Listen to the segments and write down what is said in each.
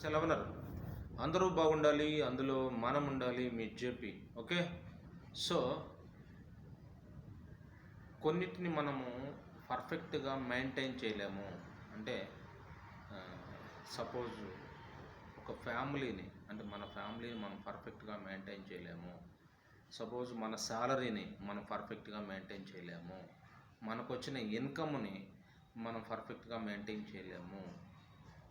సెలవనర్ అందరూ బాగుండాలి అందులో మనం ఉండాలి మీ చెప్పి ఓకే? సో కొన్నిటిని మనము పర్ఫెక్ట్గా మెయింటైన్ చేయలేము. అంటే సపోజ్ ఒక ఫ్యామిలీని అంటే మన ఫ్యామిలీని మనం పర్ఫెక్ట్గా మెయింటైన్ చేయలేము. సపోజ్ మన శాలరీని మనం పర్ఫెక్ట్గా మెయింటైన్ చేయలేము. మనకు వచ్చిన ఇన్కమ్ని మనం పర్ఫెక్ట్గా మెయింటైన్ చేయలేము.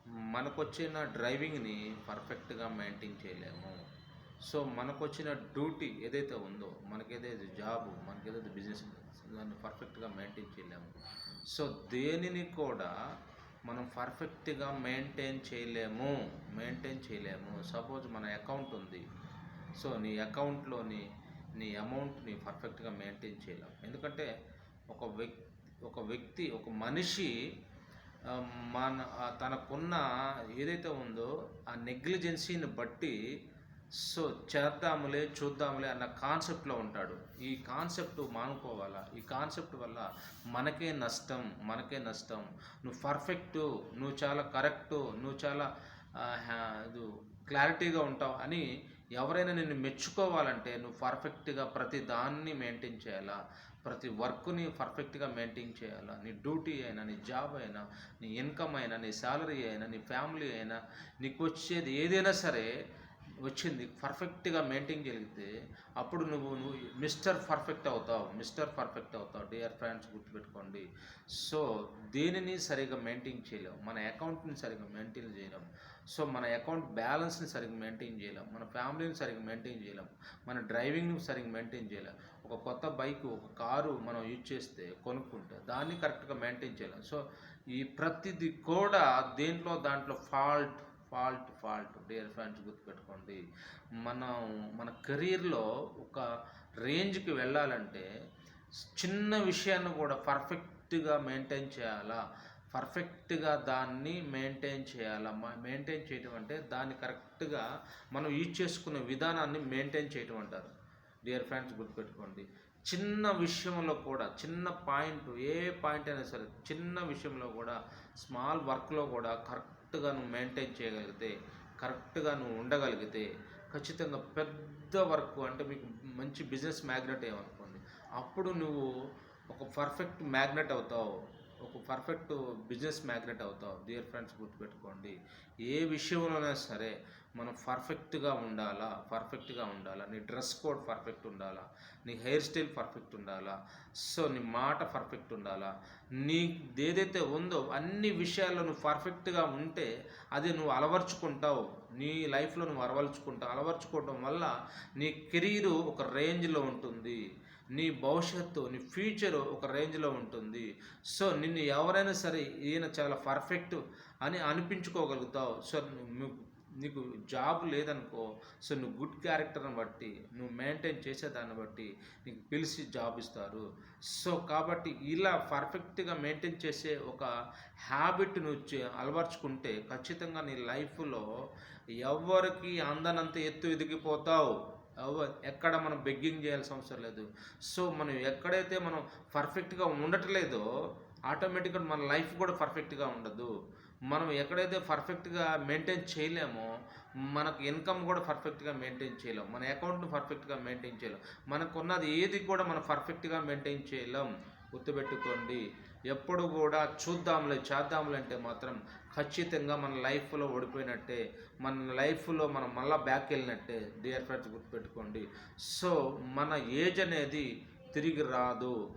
మనకు వచ్చిన డ్రైవింగ్ని పర్ఫెక్ట్గా మెయింటైన్ చేయలేము. సో మనకు వచ్చిన డ్యూటీ ఏదైతే ఉందో మనకేదైతే జాబ్ మనకేదైతే బిజినెస్ దాన్ని పర్ఫెక్ట్గా మెయింటైన్ చేయలేము. సో దేనిని కూడా మనం పర్ఫెక్ట్గా మెయింటైన్ చేయలేము. మెయింటైన్ చేయలేము. సపోజ్ మన అకౌంట్ ఉంది. సో నీ అకౌంట్లోని నీ అమౌంట్ని పర్ఫెక్ట్గా మెయింటైన్ చేయలేము. ఎందుకంటే ఒక వ్యక్తి ఒక వ్యక్తి ఒక మనిషి మన తనకున్న ఏదైతే ఉందో ఆ నెగ్లిజెన్సీని బట్టి సో చేద్దాములే చూద్దాములే అన్న కాన్సెప్ట్లో ఉంటాడు. ఈ కాన్సెప్ట్ మానుకోవాలా? ఈ కాన్సెప్ట్ వల్ల మనకే నష్టం మనకే నష్టం. నువ్వు పర్ఫెక్ట్ నువ్వు చాలా కరెక్టు నువ్వు చాలా ఇది క్లారిటీగా ఉంటావు అని ఎవరైనా నిన్ను మెచ్చుకోవాలంటే నువ్వు పర్ఫెక్ట్గా ప్రతి దాన్ని మెయింటైన్ చేయాలా? ప్రతి వర్క్ని పర్ఫెక్ట్గా మెయింటైన్ చేయాలా? నీ డ్యూటీ అయినా నీ జాబ్ అయినా నీ ఇన్కమ్ అయినా నీ శాలరీ అయినా నీ ఫ్యామిలీ అయినా నీకు వచ్చేది ఏదైనా సరే వచ్చింది. పర్ఫెక్ట్గా మెయింటైన్ చేయగలిగితే అప్పుడు నువ్వు నువ్వు మిస్టర్ పర్ఫెక్ట్ అవుతావు. మిస్టర్ పర్ఫెక్ట్ అవుతావు. డియర్ ఫ్రెండ్స్ గుర్తుపెట్టుకోండి. సో దేనిని సరిగా మెయింటైన్ చేయలేం మన అకౌంట్ని సరిగా మెయింటైన్ చేయలేం. సో మన అకౌంట్ బ్యాలెన్స్ని సరిగ్గా మెయింటైన్ చేయలేం. మన ఫ్యామిలీని సరిగ్గా మెయింటైన్ చేయలేం. మన డ్రైవింగ్ని సరిగ్గా మెయింటైన్ చేయలేం. ఒక కొత్త బైక్ ఒక కారు మనం యూజ్ చేస్తే కొనుక్కుంటే దాన్ని కరెక్ట్గా మెయింటైన్ చేయలేం. సో ఈ ప్రతిదీ కూడా దేంట్లో దాంట్లో fault fault fault dear friends గుర్తుపెట్టుకోండి. మనం మన కెరీర్లో ఒక రేంజ్కి వెళ్ళాలంటే చిన్న విషయాన్ని కూడా పర్ఫెక్ట్గా మెయింటైన్ చేయాలా? పర్ఫెక్ట్గా దాన్ని మెయింటైన్ చేయాలా? మెయింటైన్ చేయటం అంటే దాన్ని కరెక్ట్గా మనం యూజ్ చేసుకునే విధానాన్ని మెయింటైన్ చేయటం అంటారు. డియర్ ఫ్రెండ్స్ గుర్తుపెట్టుకోండి. చిన్న విషయంలో కూడా చిన్న పాయింట్ ఏ పాయింట్ అయినా సరే చిన్న విషయంలో కూడా స్మాల్ వర్క్లో కూడా కరెక్ట్ కరెక్ట్గా నువ్వు మెయింటైన్ చేయగలిగితే కరెక్ట్గా నువ్వు ఉండగలిగితే ఖచ్చితంగా పెద్ద వర్క్ అంటే మీకు మంచి బిజినెస్ మ్యాగ్నెట్ ఏమనుకోండి అప్పుడు నువ్వు ఒక పర్ఫెక్ట్ మ్యాగ్నెట్ అవుతావు. ఒక పర్ఫెక్ట్ బిజినెస్ మ్యాగ్నెట్ అవుతావు. డియర్ ఫ్రెండ్స్ గుర్తుపెట్టుకోండి. ఏ విషయంలోనైనా సరే మనం పర్ఫెక్ట్గా ఉండాలా పర్ఫెక్ట్గా ఉండాలా నీ డ్రెస్ కోడ్ పర్ఫెక్ట్ ఉండాలా నీ హెయిర్ స్టైల్ పర్ఫెక్ట్ ఉండాలా సో నీ మాట పర్ఫెక్ట్ ఉండాలా నీ ఏదైతే ఉందో అన్ని విషయాల్లో నువ్వు పర్ఫెక్ట్గా ఉంటే అది నువ్వు అలవర్చుకుంటావు నీ లైఫ్లో నువ్వు అలవర్చుకుంటావు అలవర్చుకోవడం వల్ల నీ కెరీర్ ఒక రేంజ్లో ఉంటుంది నీ భవిష్యత్తు నీ ఫ్యూచర్ ఒక రేంజ్లో ఉంటుంది సో నిన్ను ఎవరైనా సరే ఈయన చాలా పర్ఫెక్ట్ అని అనిపించుకోగలుగుతావు సో నువ్వు నీకు జాబ్ లేదనుకో సో నువ్వు గుడ్ క్యారెక్టర్ని బట్టి నువ్వు మెయింటైన్ చేసేదాన్ని బట్టి నీకు పిలిచి జాబ్ ఇస్తారు. సో కాబట్టి ఇలా పర్ఫెక్ట్గా మెయింటైన్ చేసే ఒక హ్యాబిట్ నువ్వు అలవర్చుకుంటే ఖచ్చితంగా నీ లైఫ్లో ఎవరికి అందనంత ఎత్తు ఎదిగిపోతావు. ఎవ- ఎక్కడ మనం బెగ్గింగ్ చేయాల్సిన అవసరం లేదు. సో మనం ఎక్కడైతే మనం పర్ఫెక్ట్గా ఉండట్లేదో ఆటోమేటిక్గా మన లైఫ్ కూడా పర్ఫెక్ట్గా ఉండదు. మనం ఎక్కడైతే పర్ఫెక్ట్గా మెయింటైన్ చేయలేమో మనకు ఇన్కమ్ కూడా పర్ఫెక్ట్గా మెయింటైన్ చేయలేం. మన అకౌంట్ను పర్ఫెక్ట్గా మెయింటైన్ చేయలేం. మనకున్నది ఏది కూడా మనం పర్ఫెక్ట్గా మెయింటైన్ చేయలేం. గుర్తుపెట్టుకోండి ఎప్పుడు కూడా చూద్దాంలే చేద్దాంలే అంటే మాత్రం ఖచ్చితంగా మన లైఫ్లో ఓడిపోయినట్టే మన లైఫ్లో మనం మళ్ళీ బ్యాక్ వెళ్ళినట్టే డియర్ ఫ్రెండ్స్ గుర్తుపెట్టుకోండి. సో మన ఏజ్ అనేది తిరిగి రాదు.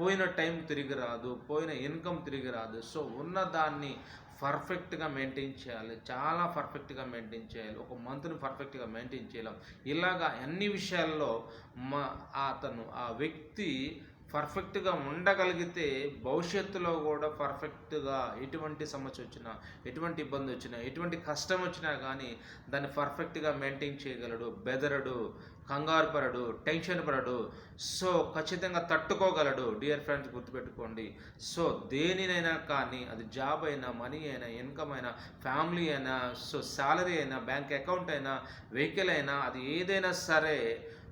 పోయిన టైం తిరిగి రాదు. పోయిన ఇన్కమ్ తిరిగి రాదు. సో ఉన్నదాన్ని పర్ఫెక్ట్గా మెయింటైన్ చేయాలి. చాలా పర్ఫెక్ట్గా మెయింటైన్ చేయాలి. ఒక మంత్ని పర్ఫెక్ట్గా మెయింటైన్ చేయలేం. ఇలాగా అన్ని విషయాల్లో మా అతను ఆ వ్యక్తి పర్ఫెక్ట్గా ఉండగలిగితే భవిష్యత్తులో కూడా పర్ఫెక్ట్గా ఎటువంటి సమస్య వచ్చినా ఎటువంటి ఇబ్బంది వచ్చినా ఎటువంటి కష్టం వచ్చినా కానీ దాన్ని పర్ఫెక్ట్గా మెయింటైన్ చేయగలడు బెదరడు కంగారు పడడు టెన్షన్ పడడు. సో ఖచ్చితంగా తట్టుకోగలడు డియర్ ఫ్రెండ్స్ గుర్తుపెట్టుకోండి. సో దేనినైనా కానీ అది జాబ్ అయినా మనీ అయినా ఇన్కమ్ అయినా ఫ్యామిలీ అయినా సో శాలరీ అయినా బ్యాంక్ అకౌంట్ అయినా వెహికల్ అయినా అది ఏదైనా సరే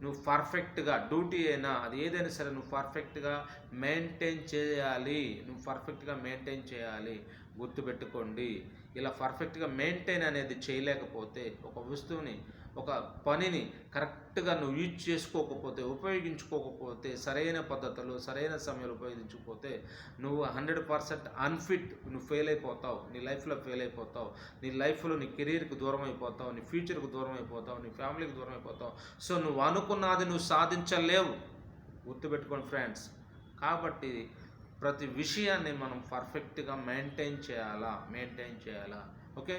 నువ్వు పర్ఫెక్ట్గా డ్యూటీ అయినా అది ఏదైనా సరే నువ్వు పర్ఫెక్ట్గా మెయింటైన్ చేయాలి. నువ్వు పర్ఫెక్ట్గా మెయింటైన్ చేయాలి. గుర్తుపెట్టుకోండి. ఇలా పర్ఫెక్ట్గా మెయింటైన్ అనేది చేయలేకపోతే ఒక వస్తువుని ఒక పనిని కరెక్ట్గా నువ్వు యూజ్ చేసుకోకపోతే ఉపయోగించుకోకపోతే సరైన పద్ధతిలో సరైన సమయంలో ఉపయోగించకపోతే నువ్వు హండ్రెడ్ పర్సెంట్ అన్ఫిట్ నువ్వు ఫెయిల్ అయిపోతావు. నీ లైఫ్లో ఫెయిల్ అయిపోతావు. నీ లైఫ్లో నీ కెరీర్కి దూరం అయిపోతావు. నీ ఫ్యూచర్కి దూరం అయిపోతావు. నీ ఫ్యామిలీకి దూరం అయిపోతావు. సో నువ్వు అనుకున్నది నువ్వు సాధించలేవు. గుర్తుపెట్టుకోండి ఫ్రెండ్స్. కాబట్టి ప్రతి విషయాన్ని మనం పర్ఫెక్ట్గా మెయింటైన్ చేయాలా? మెయింటైన్ చేయాలా? ఓకే